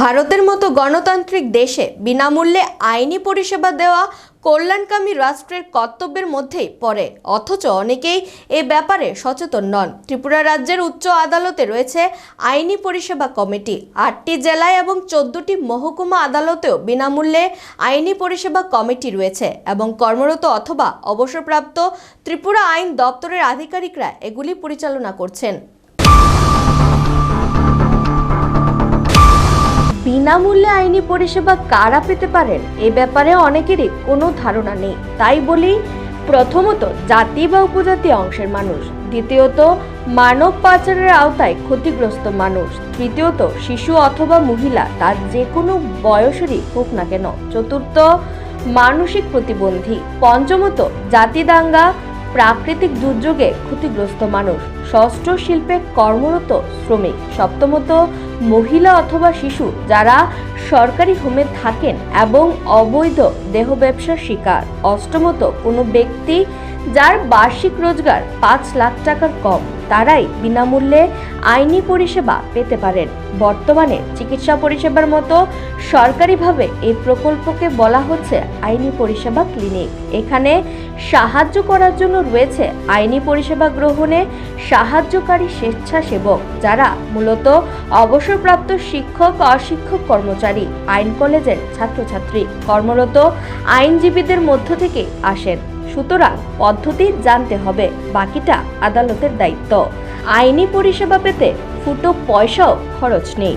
ভারতের মতো গণতান্ত্রিক দেশে বিনামূল্যে আইনি পরিষেবা দেওয়া কল্যাণকামী রাষ্ট্রের কর্তব্যের মধ্যেই পড়ে। অথচ অনেকেই এ ব্যাপারে সচেতন নন। ত্রিপুরা রাজ্যের উচ্চ আদালতে রয়েছে আইনি পরিষেবা কমিটি। আটটি জেলায় এবং চোদ্দটি মহকুমা আদালতেও বিনামূল্যে আইনি পরিষেবা কমিটি রয়েছে এবং কর্মরত অথবা অবসরপ্রাপ্ত ত্রিপুরা আইন দপ্তরের আধিকারিকরা এগুলি পরিচালনা করছেন। বিনামূল্যে আইনি পরিষেবা কারা পেতে পারেন, এ ব্যাপারে অনেকেরই কোনো ধারণা নেই। তাই বলি প্রথমত জাতি বা উপজাতি অংশের মানুষ, দ্বিতীয়ত মানব পাচারের আওতায় ক্ষতিগ্রস্ত মানুষ, তৃতীয়ত শিশু অথবা মহিলা, তার যে কোনো বয়সেরই হোক না কেন। চতুর্থ মানসিক প্রতিবন্ধী, পঞ্চমত জাতি দাঙ্গা প্রাকৃতিক দুর্যোগে ক্ষতিগ্রস্ত মানুষ। ষষ্ঠ শিল্পে কর্মরত শ্রমিক। সপ্তমত, মহিলা অথবা শিশু যারা সরকারি হোমে থাকেন এবং অবৈধ দেহ ব্যবসার শিকার। অষ্টমত, কোনো ব্যক্তি যার বার্ষিক রোজগার পাঁচ লাখ টাকার কম। তারাই বিনামূল্যে আইনি পরিষেবা পেতে পারেন। বর্তমানে চিকিৎসা পরিষেবার মতো সরকারিভাবে এই প্রকল্পকে বলা হচ্ছে আইনি পরিষেবা ক্লিনিক। এখানে সাহায্য করার জন্য রয়েছে আইনি পরিষেবা গ্রহণে সাহায্যকারী স্বেচ্ছাসেবক, যারা মূলত অবসরপ্রাপ্ত শিক্ষক, অশিক্ষক, কর্মচারী, আইন কলেজের ছাত্রছাত্রী, কর্মরত আইনজীবীদের মধ্য থেকে আসেন। সুতরাং পদ্ধতি জানতে হবে বাকিটা আদালতের দায়িত্ব। আইনি পরিষেবা পেতে ফুটো পয়সাও খরচ নেই।